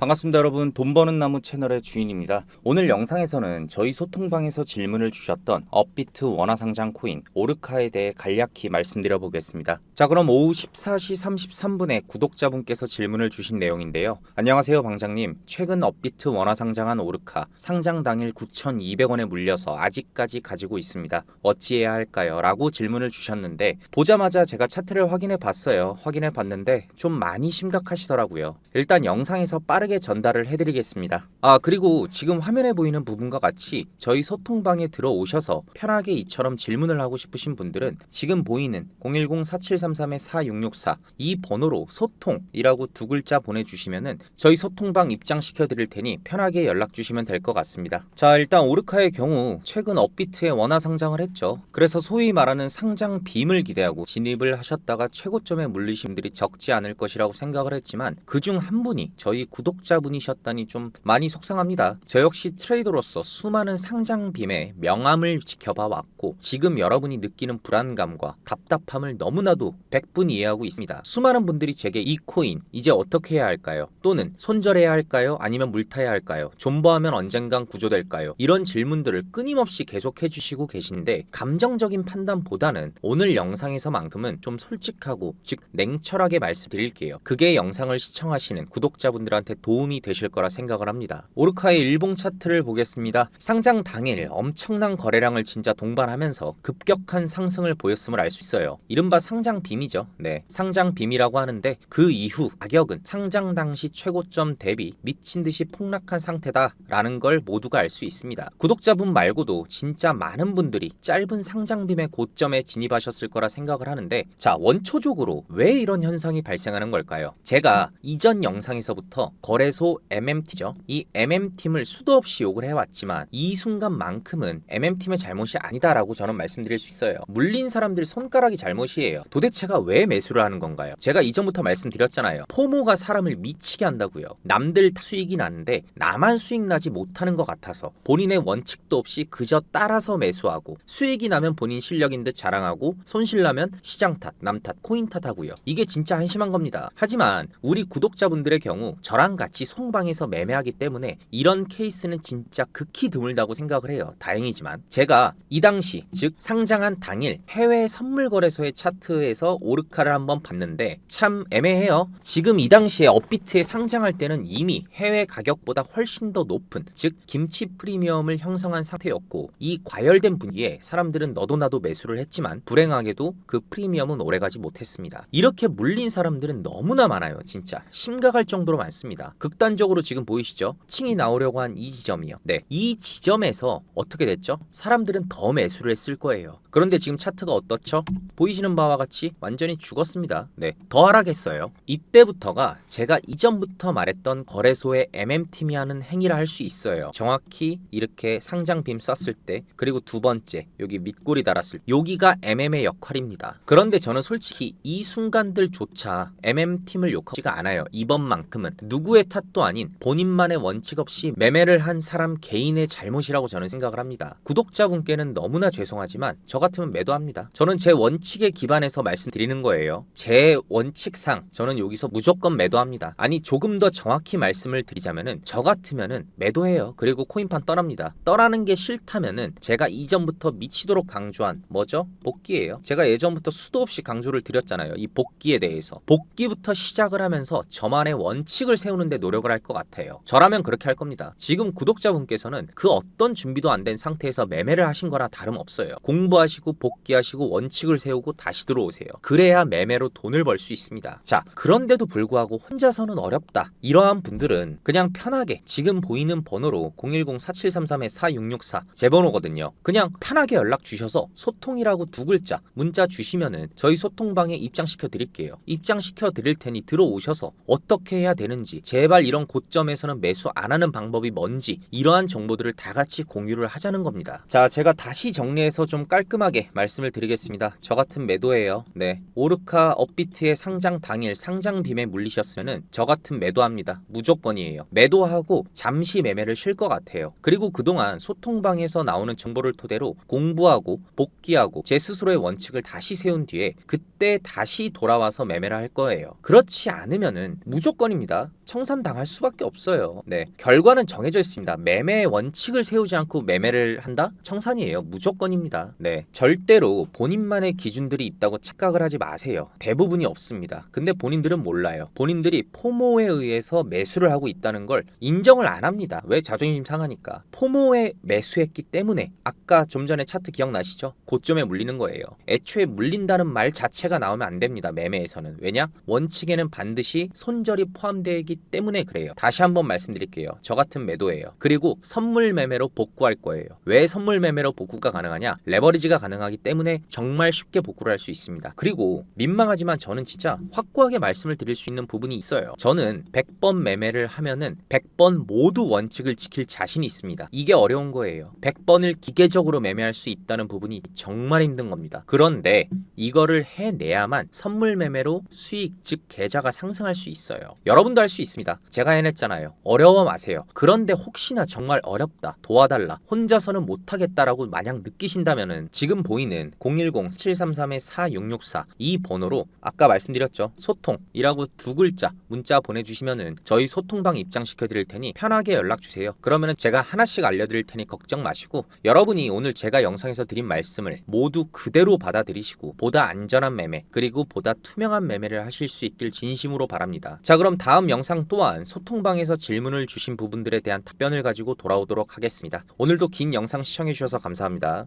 반갑습니다 여러분. 돈 버는 나무 채널의 주인입니다. 오늘 영상에서는 저희 소통방에서 질문을 주셨던 업비트 원화상장 코인 오르카에 대해 간략히 말씀드려 보겠습니다. 자 그럼 오후 14시 33분에 구독자분께서 질문을 주신 내용인데요. 안녕하세요 방장님. 최근 업비트 원화상장한 오르카 상장 당일 9,200원에 물려서 아직까지 가지고 있습니다. 어찌해야 할까요? 라고 질문을 주셨는데 보자마자 제가 차트를 확인해 봤어요. 확인해 봤는데 좀 많이 심각하시더라고요. 일단 영상에서 빠르게 전달을 해드리겠습니다. 아 그리고 지금 화면에 보이는 부분과 같이 저희 소통방에 들어오셔서 편하게 이처럼 질문을 하고 싶으신 분들은 지금 보이는 010-4733-4664 이 번호로 소통이라고 두 글자 보내주시면은 저희 소통방 입장시켜 드릴 테니 편하게 연락 주시면 될 것 같습니다. 자 일단 오르카의 경우 최근 업비트에 원화 상장을 했죠. 그래서 소위 말하는 상장 빔을 기대하고 진입을 하셨다가 최고점에 물리신 분들이 적지 않을 것이라고 생각을 했지만 그중 한 분이 저희 구독 자분이셨다니 좀 많이 속상합니다. 저 역시 트레이더로서 수많은 상장 빔의 명암을 지켜봐 왔고 지금 여러분이 느끼는 불안감과 답답함을 너무나도 100분 이해하고 있습니다. 수많은 분들이 제게 이 코인 이제 어떻게 해야 할까요? 또는 손절해야 할까요? 아니면 물타야 할까요? 존버하면 언젠간 구조될까요? 이런 질문들을 끊임없이 계속 해 주시고 계신데 감정적인 판단보다는 오늘 영상에서만큼은 좀 솔직하고 즉 냉철하게 말씀드릴게요. 그게 영상을 시청하시는 구독자분들한테 도움이 되실 거라 생각을 합니다. 오르카의 일봉 차트를 보겠습니다. 상장 당일 엄청난 거래량을 진짜 동반하면서 급격한 상승을 보였음을 알 수 있어요. 이른바 상장 빔이죠. 네. 상장 빔이라고 하는데 그 이후 가격은 상장 당시 최고점 대비 미친 듯이 폭락한 상태다라는 걸 모두가 알 수 있습니다. 구독자분 말고도 진짜 많은 분들이 짧은 상장 빔의 고점에 진입하셨을 거라 생각을 하는데 자, 원초적으로 왜 이런 현상이 발생하는 걸까요? 제가 이전 영상에서부터 거래소 MMT죠. 이 MM팀을 수도 없이 욕을 해왔지만 이 순간만큼은 MM팀의 잘못이 아니다라고 저는 말씀드릴 수 있어요. 물린 사람들 손가락이 잘못이에요. 도대체가 왜 매수를 하는 건가요? 제가 이전부터 말씀드렸잖아요. 포모가 사람을 미치게 한다고요. 남들 다 수익이 나는데 나만 수익 나지 못하는 것 같아서 본인의 원칙도 없이 그저 따라서 매수하고 수익이 나면 본인 실력인 듯 자랑하고 손실 나면 시장 탓, 남 탓, 코인 탓 하고요. 이게 진짜 한심한 겁니다. 하지만 우리 구독자분들의 경우 저랑 같이 송방에서 매매하기 때문에 이런 케이스는 진짜 극히 드물다고 생각을 해요. 다행이지만 제가 이 당시 즉 상장한 당일 해외 선물 거래소의 차트에서 오르카를 한번 봤는데 참 애매해요. 지금 이 당시에 업비트에 상장할 때는 이미 해외 가격보다 훨씬 더 높은 즉 김치 프리미엄을 형성한 상태였고 이 과열된 분위기에 사람들은 너도 나도 매수를 했지만 불행하게도 그 프리미엄은 오래가지 못했습니다. 이렇게 물린 사람들은 너무나 많아요. 진짜 심각할 정도로 많습니다. 극단적으로 지금 보이시죠? 층이 나오려고 한 이 지점이요. 네, 이 지점에서 어떻게 됐죠? 사람들은 더 매수를 했을 거예요. 그런데 지금 차트가 어떻죠? 보이시는 바와 같이 완전히 죽었습니다. 네, 더 하락했어요. 이때부터가 제가 이전부터 말했던 거래소의 MM팀이 하는 행위라 할 수 있어요. 정확히 이렇게 상장 빔 썼을 때 그리고 두 번째 여기 밑골이 달았을 때 여기가 MM의 역할입니다. 그런데 저는 솔직히 이 순간들조차 MM팀을 욕하지가 않아요. 이번만큼은 누구의 탓도 아닌 본인만의 원칙 없이 매매를 한 사람 개인의 잘못이라고 저는 생각을 합니다. 구독자분께는 너무나 죄송하지만 저 같으면 매도합니다. 저는 제 원칙에 기반해서 말씀드리는 거예요. 제 원칙상 저는 여기서 무조건 매도합니다. 아니 조금 더 정확히 말씀을 드리자면은 저 같으면은 매도해요. 그리고 코인판 떠납니다. 떠나는 게 싫다면은 제가 이전부터 미치도록 강조한 뭐죠? 복귀예요. 제가 예전부터 수도 없이 강조를 드렸잖아요. 이 복귀에 대해서. 복귀부터 시작을 하면서 저만의 원칙을 세우는 데 노력을 할 것 같아요. 저라면 그렇게 할 겁니다. 지금 구독자분께서는 그 어떤 준비도 안 된 상태에서 매매를 하신 거나 다름없어요. 공부하시고 복귀하시고 원칙을 세우고 다시 들어오세요. 그래야 매매로 돈을 벌 수 있습니다. 자, 그런데도 불구하고 혼자서는 어렵다. 이러한 분들은 그냥 편하게 지금 보이는 번호로 010-4733-4664 제 번호거든요. 그냥 편하게 연락 주셔서 소통이라고 두 글자 문자 주시면은 저희 소통방에 입장시켜 드릴게요. 입장시켜 드릴 테니 들어오셔서 어떻게 해야 되는지 제발 이런 고점에서는 매수 안 하는 방법이 뭔지 이러한 정보들을 다 같이 공유를 하자는 겁니다. 자, 제가 다시 정리해서 좀 깔끔하게 말씀을 드리겠습니다. 저 같은 매도예요. 네. 오르카 업비트의 상장 당일 상장 빔에 물리셨으면은 저 같은 매도합니다. 무조건이에요. 매도하고 잠시 매매를 쉴 것 같아요. 그리고 그동안 소통방에서 나오는 정보를 토대로 공부하고 복귀하고 제 스스로의 원칙을 다시 세운 뒤에 그때 다시 돌아와서 매매를 할 거예요. 그렇지 않으면은 무조건입니다. 청산 당할 수밖에 없어요. 네. 결과는 정해져 있습니다. 매매의 원칙을 세우지 않고 매매를 한다? 청산이에요. 무조건입니다. 네. 절대로 본인만의 기준들이 있다고 착각을 하지 마세요. 대부분이 없습니다. 근데 본인들은 몰라요. 본인들이 포모에 의해서 매수를 하고 있다는 걸 인정을 안 합니다. 왜 자존심 상하니까. 포모에 매수했기 때문에 아까 좀 전에 차트 기억나시죠? 고점에 물리는 거예요. 애초에 물린다는 말 자체가 나오면 안 됩니다. 매매에서는. 왜냐? 원칙에는 반드시 손절이 포함되기 때문에 그래요. 다시 한번 말씀드릴게요. 저 같은 매도예요. 그리고 선물 매매로 복구할 거예요. 왜 선물 매매로 복구가 가능하냐? 레버리지가 가능하기 때문에 정말 쉽게 복구를 할 수 있습니다. 그리고 민망하지만 저는 진짜 확고하게 말씀을 드릴 수 있는 부분이 있어요. 저는 100번 매매를 하면은 100번 모두 원칙을 지킬 자신이 있습니다. 이게 어려운 거예요. 100번을 기계적으로 매매할 수 있다는 부분이 정말 힘든 겁니다. 그런데 이거를 해내야만 선물 매매로 수익 즉 계좌가 상승할 수 있어요. 여러분도 할 수 있습니다. 제가 해냈잖아요. 어려워 마세요. 그런데 혹시나 정말 어렵다 도와달라 혼자서는 못하겠다라고 만약 느끼신다면은 지금 보이는 010-733-4664 이 번호로 아까 말씀드렸죠 소통이라고 두 글자 문자 보내주시면은 저희 소통방 입장시켜 드릴 테니 편하게 연락 주세요. 그러면은 제가 하나씩 알려드릴 테니 걱정 마시고 여러분이 오늘 제가 영상에서 드린 말씀을 모두 그대로 받아들이시고 보다 안전한 매매 그리고 보다 투명한 매매를 하실 수 있길 진심으로 바랍니다. 자 그럼 다음 영상 또한 소통방에서 질문을 주신 부분들에 대한 답변을 가지고 돌아오도록 하겠습니다. 오늘도 긴 영상 시청해 주셔서 감사합니다.